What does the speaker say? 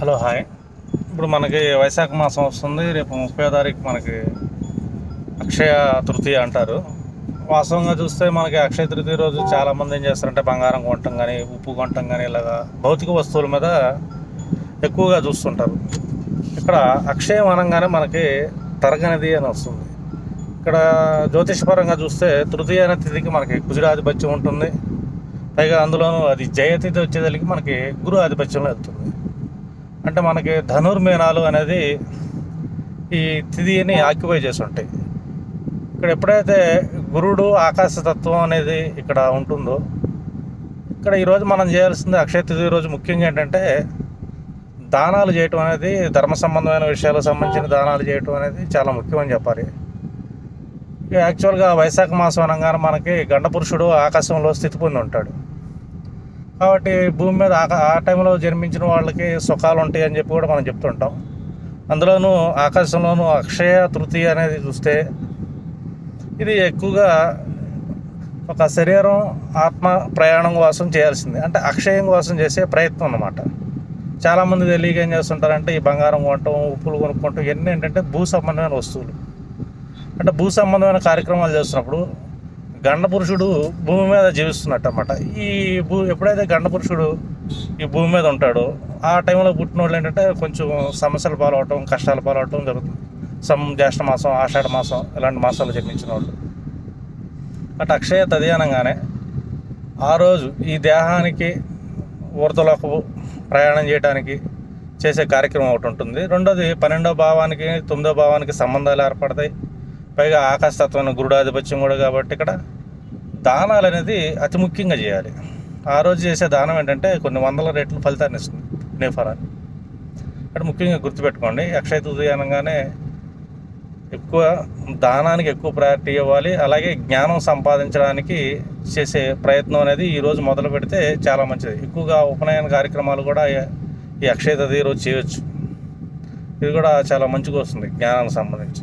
Hello hi. ఇప్పుడు మనకి వైశాఖ మాసం వస్తుంది. రేపు ముప్పై తారీఖు మనకి అక్షయ తృతీయ అంటారు. వాస్తవంగా చూస్తే మనకి అక్షయ తృతీయ రోజు చాలామంది ఏం చేస్తారంటే బంగారం కొనటం కానీ ఉప్పు కొనటం కానీ ఇలాగా భౌతిక వస్తువుల మీద ఎక్కువగా చూస్తుంటారు. ఇక్కడ అక్షయం అనగానే మనకి తరగనిది అని వస్తుంది. ఇక్కడ జ్యోతిషపరంగా చూస్తే తృతీయ అనే తిథికి మనకి కుజురాధిపత్యం ఉంటుంది. పైగా అందులోనూ అది జయతిథి వచ్చేదానికి మనకి గురు ఆధిపత్యంలో వెళ్తుంది అంటే మనకి ధనుర్మేనాలు అనేది ఈ తిథిని ఆక్యుపై చేసి ఉంటాయి ఇక్కడ ఎప్పుడైతే గురుడు ఆకాశతత్వం అనేది ఇక్కడ ఉంటుందో ఇక్కడ ఈరోజు మనం చేయాల్సింది అక్షయ తిథి రోజు ముఖ్యంగా ఏంటంటే దానాలు చేయటం అనేది ధర్మ సంబంధమైన విషయాలకు సంబంధించిన దానాలు చేయటం అనేది చాలా ముఖ్యమని చెప్పాలి. ఇక యాక్చువల్గా వైశాఖ మాసం అనగానే మనకి గండపురుషుడు ఆకాశంలో స్థితి పొంది ఉంటాడు. కాబట్టి భూమి మీద ఆకా ఆ టైంలో జన్మించిన వాళ్ళకి సుఖాలు ఉంటాయి అని చెప్పి కూడా మనం చెప్తుంటాం. అందులోనూ ఆకాశంలోనూ అక్షయ తృతీయ అనేది చూస్తే ఇది ఎక్కువగా ఒక శరీరం ఆత్మ ప్రయాణం కోసం చేయాల్సింది. అంటే అక్షయం కోసం చేసే ప్రయత్నం అన్నమాట. చాలామంది తెలియక ఏం చేస్తుంటారంటే ఈ బంగారం కొనటం ఉప్పులు కొనుక్కోవటం ఇవన్నీ ఏంటంటే భూ సంబంధమైన వస్తువులు. అంటే భూ సంబంధమైన కార్యక్రమాలు చేస్తున్నప్పుడు గండపురుషుడు భూమి మీద జీవిస్తున్నట్టు అనమాట ఈ భూ ఎప్పుడైతే గండపురుషుడు ఈ భూమి మీద ఉంటాడో ఆ టైంలో పుట్టిన వాళ్ళు ఏంటంటే కొంచెం సమస్యలు పాలవటం కష్టాలు పాలవటం జరుగుతుంది. సమ్ జ్యేష్ఠ మాసం ఆషాఢ మాసం ఇలాంటి మాసాలు జన్మించిన వాళ్ళు అటు అక్షయ తదియానంగానే ఆ రోజు ఈ దేహానికి ఊర్ధలోకి ప్రయాణం చేయడానికి చేసే కార్యక్రమం ఒకటి ఉంటుంది. రెండోది పన్నెండో భావానికి తొమ్మిదో భావానికి సంబంధాలు ఏర్పడతాయి. పైగా ఆకాశతత్వం గురుడాధిపత్యం కూడా కాబట్టి ఇక్కడ దానాలు అనేది అతి ముఖ్యంగా చేయాలి. ఆ రోజు చేసే దానం ఏంటంటే కొన్ని వందల రెట్లు ఫలితాన్ని ఇస్తుంది నేఫరాన్ని అంటే ముఖ్యంగా గుర్తుపెట్టుకోండి అక్షయ తృతీయ అనగానే ఎక్కువ దానానికి ఎక్కువ ప్రయారిటీ ఇవ్వాలి అలాగే జ్ఞానం సంపాదించడానికి చేసే ప్రయత్నం అనేది ఈరోజు మొదలు పెడితే చాలా మంచిది. ఎక్కువగా ఉపనయన కార్యక్రమాలు కూడా ఈ అక్షయ తృతీయ రోజు చేయొచ్చు. ఇది కూడా చాలా మంచిగా వస్తుంది జ్ఞానానికి సంబంధించి.